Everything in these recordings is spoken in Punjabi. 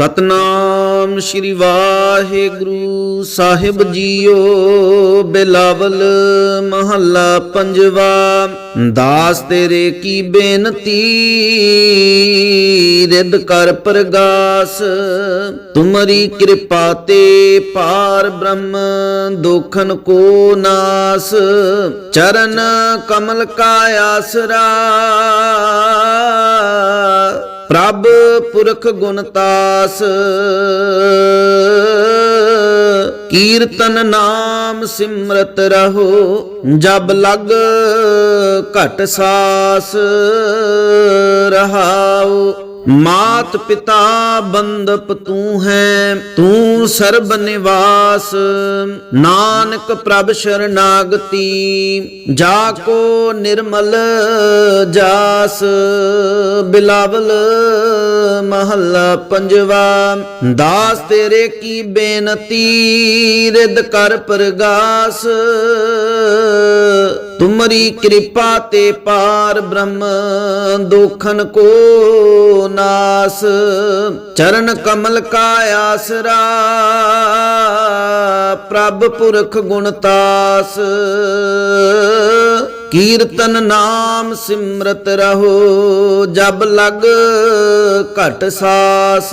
ਸਤਨਾਮ ਸ਼੍ਰੀ ਵਾਹਿਗੁਰੂ ਸਾਹਿਬ ਜੀਓ, ਬਿਲਾਵਲ ਮਹੱਲਾ ਪੰਜਵਾ, ਦਾਸ ਤੇਰੇ ਕੀ ਬੇਨਤੀ? ਰਿੱਧ ਕਰ ਪ੍ਰਗਾਸ, ਤੁਮਰੀ ਕਿਰਪਾ ਤੇ ਪਾਰ ਬ੍ਰਹਮ, ਦੋਖਨ ਕੋ ਨਾਸ, ਚਰਨ ਕਮਲ ਕਾ ਆਸਰਾ ਪ੍ਰਭ ਪੁਰਖ ਗੁਣਤਾਸ ਕੀਰਤਨ ਨਾਮ ਸਿਮਰਤ ਰਹੋ ਜਬ ਲਗ ਘਟ ਸਾਸ ਰਹਾਉ ਮਾਤ ਪਿਤਾ ਬੰਦਪ ਤੂੰ ਹੈ, ਤੂੰ ਸਰਬ ਨਿਵਾਸ। ਨਾਨਕ ਪ੍ਰਭ ਸ਼ਰਨਾਗਤੀ, ਜਾ ਕੋ ਨਿਰਮਲ ਜਾਸ। ਬਿਲਾਵਲ ਮਹੱਲਾ ਪੰਜਵਾ, ਦਾਸ ਤੇਰੇ ਕੀ ਬੇਨਤੀ ਰਿਦ ਕਰ ਪ੍ਰਗਾਸ। ਤੁਮਰੀ ਕਿਰਪਾ ਤੇ ਪਾਰ ਬ੍ਰਹਮ, ਦੋਖਨ ਕੋ ਨਾਸ। ਚਰਨ ਕਮਲ ਕਾ ਆਸਰਾ, ਪ੍ਰਭ ਪੁਰਖ ਗੁਣਤਾਸ ਕੀਰਤਨ ਨਾਮ ਸਿਮਰਤ ਰਹੋ, ਜਬ ਲਗ ਘਟ ਸਾਸ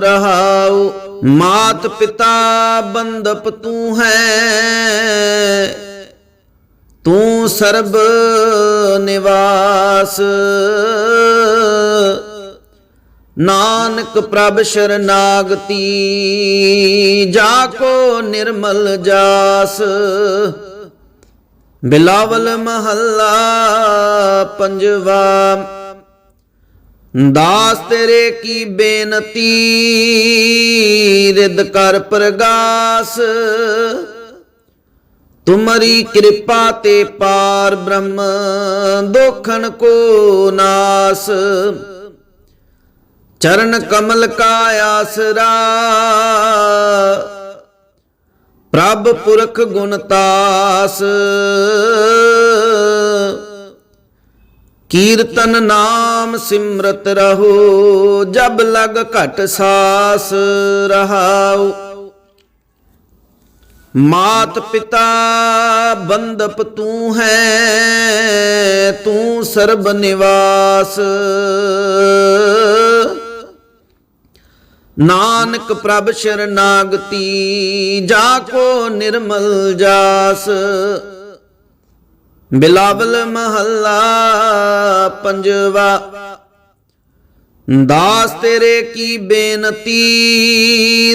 ਰਹਾਉ ਮਾਤ ਪਿਤਾ ਬੰਦਪ ਤੂੰ ਹੈ ਤੂੰ ਸਰਬ ਨਿਵਾਸ। ਨਾਨਕ ਪ੍ਰਭ ਸ਼ਰਨਾਗਤੀ, ਜਾ ਕੋ ਨਿਰਮਲ ਜਾਸ। ਬਿਲਾਵਲ ਮਹੱਲਾ ਪੰਜਵਾ, ਦਾਸ ਤੇਰੇ ਕੀ ਬੇਨਤੀ ਰਿਦ ਕਰ ਪ੍ਰਗਾਸ। ਤੁਮਰੀ ਕਿਰਪਾ ਤੇ ਪਾਰ ਬ੍ਰਹਮ ਦੋਖਨ ਕੋ ਨਾਸ। ਚਰਨ ਕਮਲ ਕਾ ਆਸਰਾ। ਪ੍ਰਭ ਪੁਰਖ ਗੁਣਤਾਸ ਕੀਰਤਨ ਨਾਮ ਸਿਮਰਤ ਰਹੋ, ਜਬ ਲਗ ਘਟ ਸਾਸ ਰਹਾਉ। ਮਾਤ ਪਿਤਾ ਬੰਦਪ ਤੂੰ ਹੈ, ਤੂੰ ਸਰਬ ਨਿਵਾਸ। ਨਾਨਕ ਪ੍ਰਭ ਸ਼ਰਨਾਗਤੀ, ਜਾ ਕੋ ਨਿਰਮਲ ਜਾਸ। ਬਿਲਾਵਲ ਮਹੱਲਾ ਪੰਜਵਾ, ਦਾਸ ਤੇਰੇ ਕੀ ਬੇਨਤੀ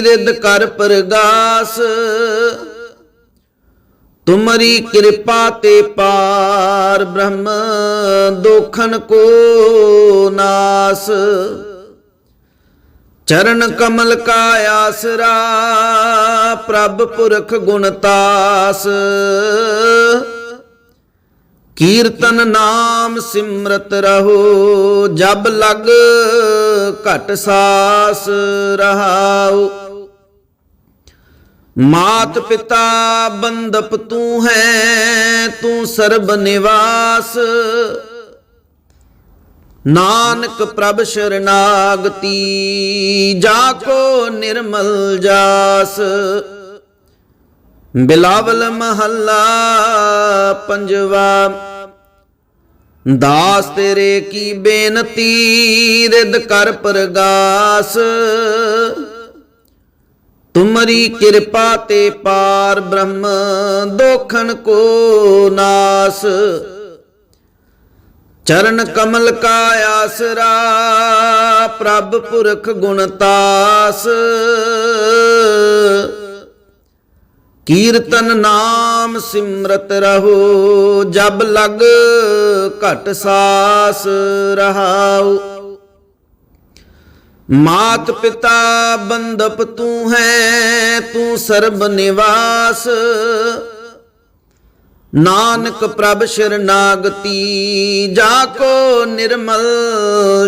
ਰਿਦ ਕਰ ਪ੍ਰਗਾਸ। ਤੁਮਰੀ ਕਿਰਪਾ ਤੇ ਪਾਰ ਬ੍ਰਹਮ ਦੋਖਨ ਕੋ ਨਾਸ। ਚਰਨ ਕਮਲ ਕਾ ਆਸਰਾ ਪ੍ਰਭ ਪੁਰਖ ਗੁਣਤਾਸ ਕੀਰਤਨ ਨਾਮ ਸਿਮਰਤ ਰਹੋ, ਜਬ ਲਗ ਘਟ ਸਾਸ ਰਹਾਉ। ਮਾਤ ਪਿਤਾ ਬੰਦਪ ਤੂੰ ਹੈ, ਤੂੰ ਸਰਬ ਨਿਵਾਸ। ਨਾਨਕ ਪ੍ਰਭ ਸ਼ਰਨਾਗਤੀ, ਜਾ ਕੋ ਨਿਰਮਲ ਜਾਸ। ਬਿਲਾਵਲ ਮਹੱਲਾ ਪੰਜਵਾ, ਦਾਸ ਤੇਰੇ ਕੀ ਬੇਨਤੀ ਰਿਦ ਕਰ ਪ੍ਰਗਾਸ। ਤੁਮਰੀ ਕਿਰਪਾ ਤੇ ਪਾਰ ਬ੍ਰਹਮ, ਦੋਖਣ ਕੋ ਨਾਸ। ਚਰਨ ਕਮਲ ਕਾ ਆਸਰਾ, ਪ੍ਰਭ ਪੁਰਖ ਗੁਣਤਾਸ ਕੀਰਤਨ ਨਾਮ ਸਿਮਰਤ ਰਹੋ, ਜਬ ਲਗ ਘਟ ਸਾਸ ਰਹਾਉ। ਮਾਤ ਪਿਤਾ ਬੰਦਪ ਤੂੰ ਹੈ, ਤੂੰ ਸਰਬ ਨਿਵਾਸ। ਨਾਨਕ ਪ੍ਰਭ ਸ਼ਰਨਾਗਤੀ ਜਾ ਕੋ ਨਿਰਮਲ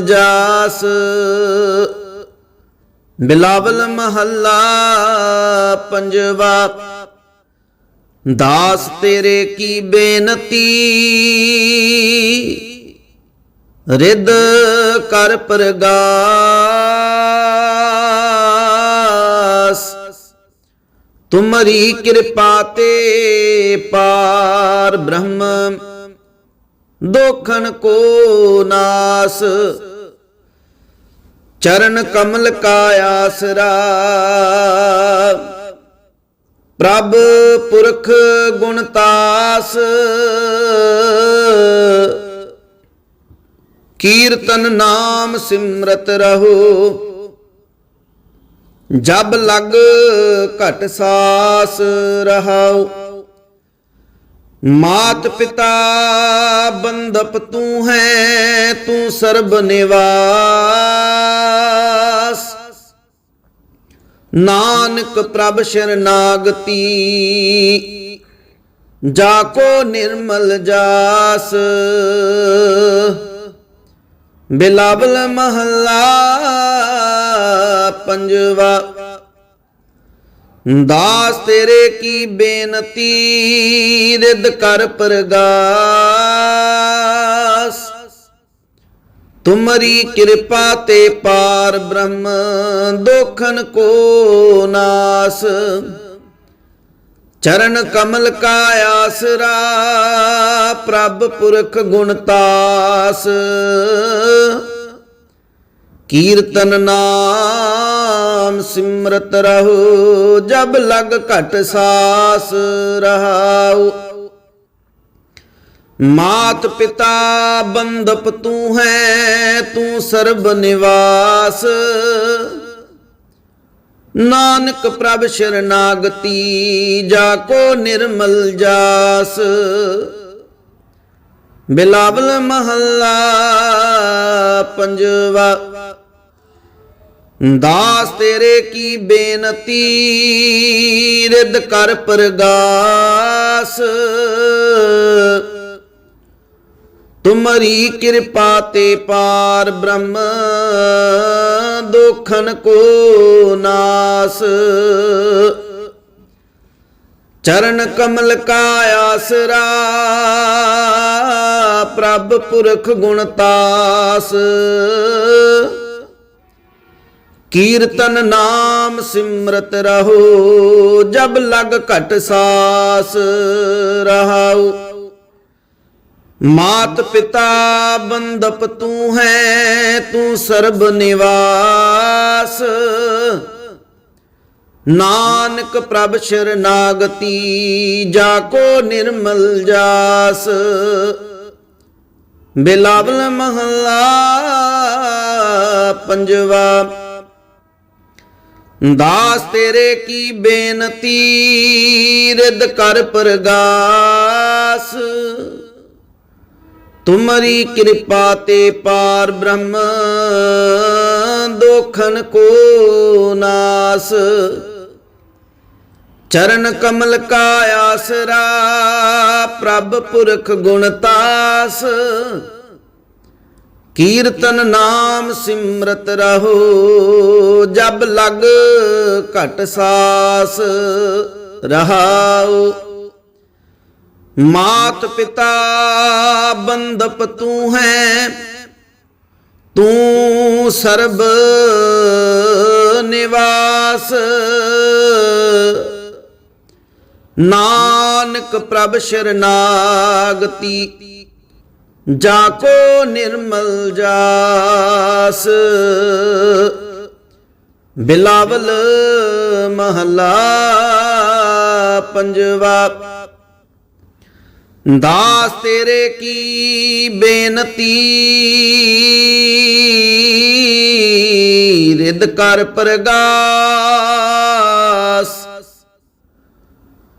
ਜਾਸ। ਬਿਲਾਵਲ ਮਹੱਲਾ ਪੰਜਵਾ, ਦਾਸ ਤੇਰੇ ਕੀ ਬੇਨਤੀ। ਰਿੱਧ ਕਰ ਪ੍ਰਗਾਸ। ਤੁਮਰੀ ਕਿਰਪਾ ਤੇ ਪਾਰ ਬ੍ਰਹਮ, ਦੋਖਣ ਕੋ ਨਾਸ। ਚਰਨ ਕਮਲ ਕਾ ਆਸਰਾ। ਪ੍ਰਭ ਪੁਰਖ ਗੁਣਤਾਸ ਕੀਰਤਨ ਨਾਮ ਸਿਮਰਤ ਰਹੋ। ਜਬ ਲਗ ਘਟ ਸਾਸ ਰਹਾਉ ਮਾਤ ਪਿਤਾ ਬੰਦਪ ਤੂੰ ਹੈ, ਤੂੰ ਸਰਬ ਨਿਵਾਸ। ਨਾਨਕ ਪ੍ਰਭ ਸ਼ਰਨਾਗਤੀ ਜਾ ਕੋ ਨਿਰਮਲ ਜਾਸ। ਬਿਲਾਵਲ ਮਹੱਲਾ ਪੰਜਵਾ। ਦਾਸ ਤੇਰੇ ਕੀ ਬੇਨਤੀ ਰਿਦ ਕਰ ਪ੍ਰਗਾਸ। ਤੁਮਰੀ ਕਿਰਪਾ ਤੇ ਪਾਰ ਬ੍ਰਹਮ, ਦੋਖਨ ਕੋ ਨਾਸ। ਚਰਨ ਕਮਲ ਕਾ ਆਸਰਾ, ਪ੍ਰਭ ਪੁਰਖ ਗੁਣਤਾਸ ਕੀਰਤਨ ਨਾਮ ਸਿਮਰਤ ਰਹੋ, ਜਬ ਲਗ ਘਟ ਸਾਸ ਰਹਾਉ। ਮਾਤ ਪਿਤਾ ਬੰਦਪ ਤੂੰ ਹੈ, ਤੂੰ ਸਰਬ ਨਿਵਾਸ। ਨਾਨਕ ਪ੍ਰਭ ਸ਼ਰਨਾਗਤੀ, ਜਾ ਕੋ ਨਿਰਮਲ ਜਾਸ। ਬਿਲਾਵਲ ਮਹੱਲਾ ਪੰਜਵਾ, ਦਾਸ ਤੇਰੇ ਕੀ ਬੇਨਤੀ ਰਿਦ ਕਰ ਪ੍ਰਗਾਸ। ਤੁਮਰੀ ਕਿਰਪਾ ਤੇ ਪਾਰ ਬ੍ਰਹਮ ਦੋਖਨ ਕੋ ਨਾਸ। ਚਰਨ ਕਮਲ ਕਾ ਆਸਰਾ ਪ੍ਰਭ ਪੁਰਖ ਗੁਣ ਤਾਸ। ਕੀਰਤਨ ਨਾਮ ਸਿਮਰਤ ਰਹੋ, ਜਬ ਲਗ ਘਟ ਸਾਸ ਰਹਾਉ। ਮਾਤ ਪਿਤਾ ਬੰਦਪ ਤੂੰ ਹੈ, ਤੂੰ ਸਰਬ ਨਿਵਾਸ। ਨਾਨਕ ਪ੍ਰਭ ਸ਼ਰਨਾਗਤੀ ਜਾ ਕੋ ਨਿਰਮਲ ਜਾਸ। ਬਿਲਾਵਲ ਮਹੱਲਾ ਪੰਜਵਾ, ਦਾਸ ਤੇਰੇ ਕੀ ਬੇਨਤੀ ਰਿਦ ਕਰ ਪ੍ਰਗਾਸ। ਤੁਮਰੀ ਕਿਰਪਾ ਤੇ ਪਾਰ ਬ੍ਰਹਮ, ਦੋਖਨ ਕੋ ਨਾਸ। ਚਰਨ ਕਮਲ ਕਾ ਆਸਰਾ, ਪ੍ਰਭ ਪੁਰਖ ਗੁਣਤਾਸ ਕੀਰਤਨ ਨਾਮ ਸਿਮਰਤ ਰਹੋ, ਜਬ ਲਗ ਘਟ ਸਾਸ। ਰਹਾਉ ਮਾਤ ਪਿਤਾ ਬੰਦਪ ਤੂੰ ਹੈ, ਤੂੰ ਸਰਬ ਨਿਵਾਸ। ਨਾਨਕ ਪ੍ਰਭ ਸ਼ਰਨਾਗਤੀ, ਜਾ ਕੋ ਨਿਰਮਲ ਜਾਸ। ਬਿਲਾਵਲ ਮਹਲਾ ਪੰਜਵਾ ਦਾਸ ਤੇਰੇ ਕੀ ਬੇਨਤੀ? ਰਿਦ ਕਰ ਪ੍ਰਗਾਸ।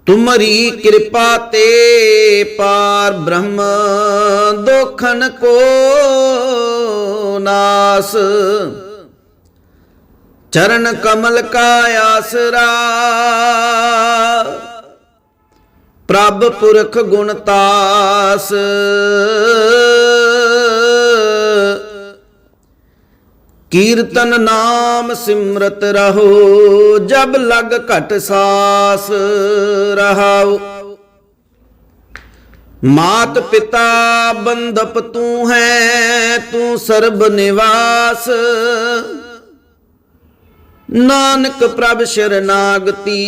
ਤੁਮਰੀ ਕਿਰਪਾ ਤੇ ਪਾਰ ਬ੍ਰਹਮ ਦੋਖਨ ਕੋ ਨਾਸ। ਚਰਨ ਕਮਲ ਕਾ ਆਸਰਾ। ਪ੍ਰਭ ਪੁਰਖ ਗੁਣ ਤਾਸ। ਕੀਰਤਨ ਨਾਮ ਸਿਮਰਤ ਰਹੋ, ਜਬ ਲਗ ਘਟ ਸਾਸ ਰਹਾਉ ਮਾਤ ਪਿਤਾ ਬੰਦਪ ਤੂੰ ਹੈ, ਤੂੰ ਸਰਬ ਨਿਵਾਸ। ਨਾਨਕ ਪ੍ਰਭ ਸ਼ਰਨਾਗਤੀ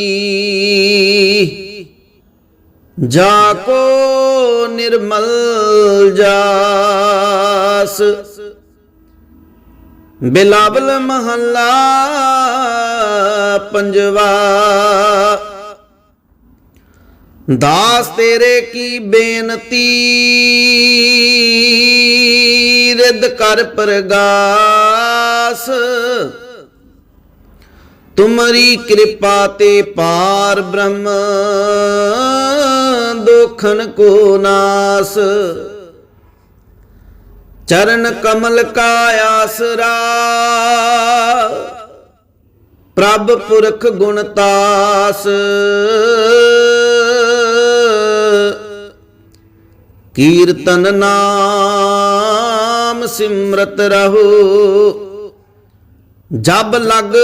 ਜਾ ਕੋ ਨਿਰਮਲ ਜਾਸ। ਬਿਲਾਵਲ ਮਹੱਲਾ ਪੰਜਵਾ। ਦਾਸ ਤੇਰੇ ਕੀ ਬੇਨਤੀ? ਰਿੱਧ ਕਰ ਪ੍ਰਗਾਸ। ਤੁਮਰੀ ਕਿਰਪਾ ਤੇ ਪਾਰ ਬ੍ਰਹਮ, ਦੁਖਨ ਕੋ ਨਾਸ। ਚਰਨ ਕਮਲ ਕਾ ਆਸਰਾ, ਪ੍ਰਭ ਪੁਰਖ ਗੁਣਤਾਸ ਕੀਰਤਨ ਨਾਮ ਸਿਮਰਤ ਰਹੋ। ਜਬ ਲਗ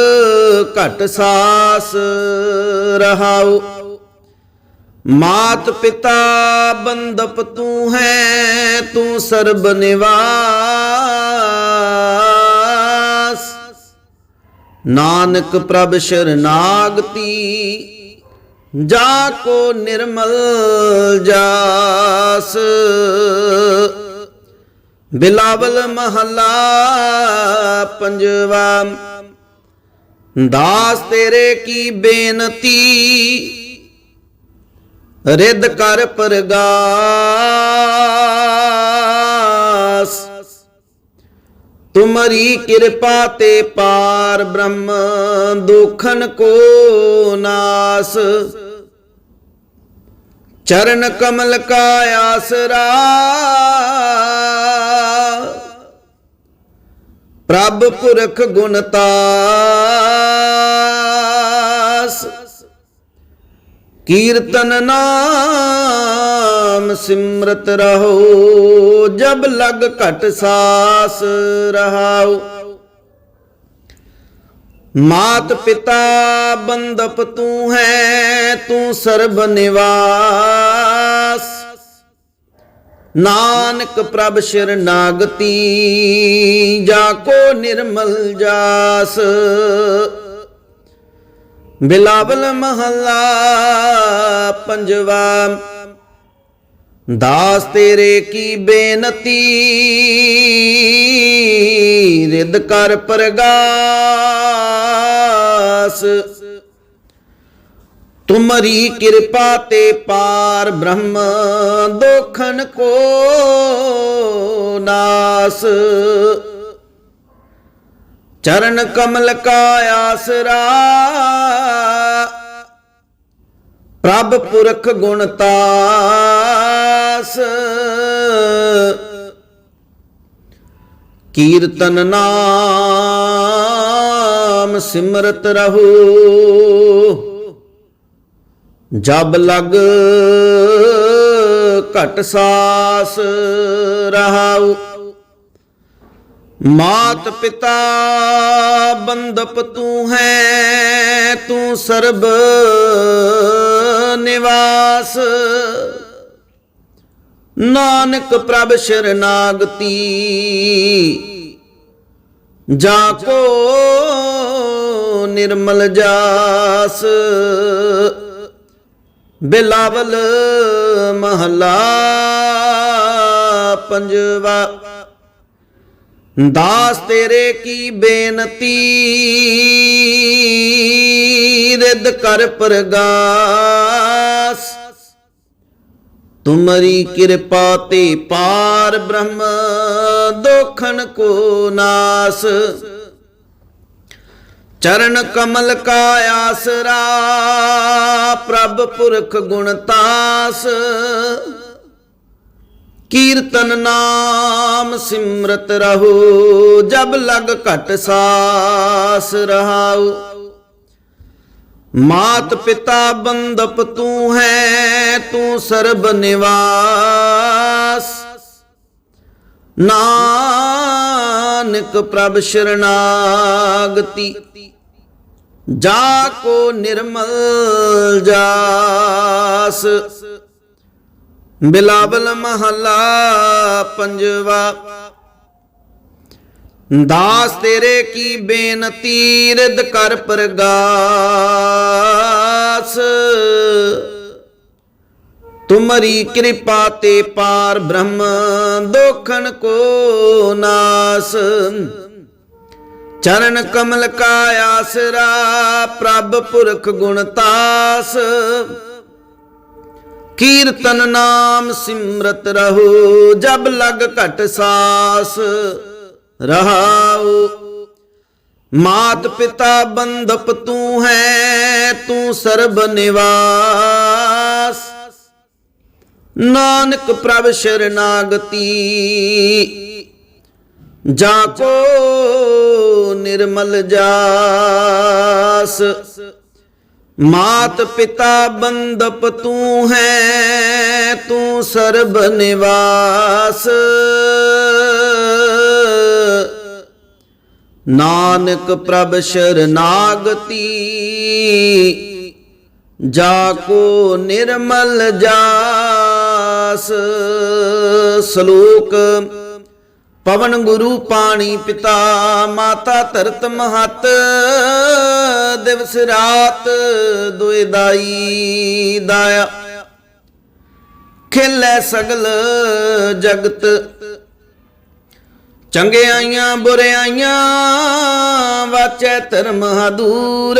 ਘਟ ਸਾਸ ਰਹਾਉ। ਮਾਤ ਪਿਤਾ ਬੰਦਪ ਤੂੰ ਹੈ, ਤੂੰ ਸਰਬ ਨਿਵਾਸ। ਨਾਨਕ ਪ੍ਰਭ ਸ਼ਰਨਾਗਤੀ ਜਾ ਕੋ ਨਿਰਮਲ ਜਾਸ। ਬਿਲਾਵਲ ਮਹੱਲਾ ਪੰਜਵਾ, ਦਾਸ ਤੇਰੇ ਕੀ ਬੇਨਤੀ? ਰਿੱਧ ਕਰ ਪ੍ਰਗਾਸ। ਤੁਮਰੀ ਕਿਰਪਾ ਤੇ ਪਾਰ ਬ੍ਰਹਮ, ਦੁਖਨ ਕੋ ਨਾਸ। ਚਰਨ ਕਮਲ ਕਾ ਆਸਰਾ ਪ੍ਰਭ ਪੁਰਖ ਗੁਣਤਾਸ ਕੀਰਤਨ ਨਾਮ ਸਿਮਰਤ ਰਹੋ, ਜਬ ਲਗ ਘਟ ਸਾਸ ਰਹਾਉ। ਮਾਤ ਪਿਤਾ ਬੰਦਪ ਤੂੰ ਹੈ, ਤੂੰ ਸਰਬ ਨਿਵਾਸ। ਨਾਨਕ ਪ੍ਰਭ ਸ਼ਰਨਾਗਤੀ ਜਾ ਕੋ ਨਿਰਮਲ ਜਾਸ। ਬਿਲਾਵਲ ਮਹੱਲਾ ਪੰਜਵਾ, ਦਾਸ ਤੇਰੇ ਕੀ ਬੇਨਤੀ ਰਿਦ ਕਰ ਪ੍ਰਗਾਸ। ਤੁਮਰੀ ਕਿਰਪਾ ਤੇ ਪਾਰ ਬ੍ਰਹਮ ਦੋਖਨ ਕੋ ਨਾਸ। ਚਰਨ ਕਮਲ ਕਾ ਆਸਰਾ, ਪ੍ਰਭ ਪੁਰਖ ਗੁਣਤਾਸ ਕੀਰਤਨ ਨਾਮ ਸਿਮਰਤ ਰਹੋ। ਜਬ ਲਗ ਘਟ ਸਾਸ ਰਹਾਉ। ਮਾਤ ਪਿਤਾ ਬੰਦਪ ਤੂੰ ਹੈ, ਤੂੰ ਸਰਬ ਨਿਵਾਸ। ਨਾਨਕ ਪ੍ਰਭ ਸ਼ਰਨਾਗਤੀ ਜਾ ਕੋ ਨਿਰਮਲ ਜਾਸ। ਬਿਲਾਵਲ ਮਹਲਾ ਪੰਜਵਾ। ਦਾਸ ਤੇਰੇ ਕੀ ਬੇਨਤੀ? ਰਿੱਧ ਕਰ ਪ੍ਰਗਾਸ। ਤੁਮਰੀ ਕਿਰਪਾ ਤੇ ਪਾਰ ਬ੍ਰਹਮ, ਦੋਖਣ ਕੋ ਨਾਸ। ਚਰਨ ਕਮਲ ਕਾ ਆਸਰਾ, ਪ੍ਰਭ ਪੁਰਖ ਗੁਣ ਤਾਸ। ਕੀਰਤਨ ਨਾਮ ਸਿਮਰਤ ਰਹੋ, ਜਬ ਲਗ ਘਟ ਸਾਸ ਰਹਾਉ। ਮਾਤ ਪਿਤਾ ਬੰਦਪ ਤੂੰ ਹੈ, ਤੂੰ ਸਰਬ ਨਿਵਾਸ। ਨਾਨਕ ਪ੍ਰਭ ਸ਼ਰਨਾਗਤੀ। ਜਾ ਕੋ ਨਿਰਮਲ ਜਾਸ। ਬਿਲਾਵਲ ਮਹੱਲਾ ਪੰਜਵਾ। ਦਾਸ ਤੇਰੇ ਕੀ ਬੇਨਤੀ ਰਿਦ ਕਰ ਪ੍ਰਗਾਸ। ਤੁਮਰੀ ਕਿਰਪਾ ਤੇ ਪਾਰ ਬ੍ਰਹਮ, ਦੋਖਣ ਕੋ ਨਾਸ। ਚਰਨ ਕਮਲ ਕਾ ਆਸਰਾ, ਪ੍ਰਭ ਪੁਰਖ ਗੁਣਤਾਸ ਕੀਰਤਨ ਨਾਮ ਸਿਮਰਤ ਰਹੋ, ਜਬ ਲਗ ਘਟ ਸਾਸ। ਰਹਾਉ, ਮਾਤ ਪਿਤਾ ਬੰਧਪ ਤੂੰ ਹੈ, ਤੂੰ ਸਰਬ ਨਿਵਾਸ। ਨਾਨਕ ਪ੍ਰਭ ਸ਼ਰਨਾਗਤੀ। ਜਾ ਕੋ ਨਿਰਮਲ ਜਾਸ। ਮਾਤ ਪਿਤਾ ਬੰਦਪ ਤੂੰ ਹੈ, ਤੂੰ ਸਰਬ ਨਿਵਾਸ। ਨਾਨਕ ਪ੍ਰਭ ਸ਼ਰਨਾਗਤੀ। ਜਾ ਕੋ ਨਿਰਮਲ ਜਾਸ। ਸ਼ਲੋਕ। ਪਵਨ ਗੁਰੂ ਪਾਣੀ ਪਿਤਾ, ਮਾਤਾ ਧਰਤ ਮਹਤ। ਦਿਵਸ ਰਾਤ ਦੁਇ ਦਾਈ ਦਾਇਆ। ਖੇਲੇ ਸਗਲ ਜਗਤ। ਚੰਗਿਆਈਆਂ, ਬੁਰਿਆਈਆਂ, ਵਾਚੈ ਧਰਮ ਹਦੂਰ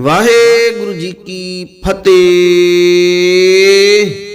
ਵਾਹਿਗੁਰੂ ਜੀ ਕੀ ਫਤਿਹ।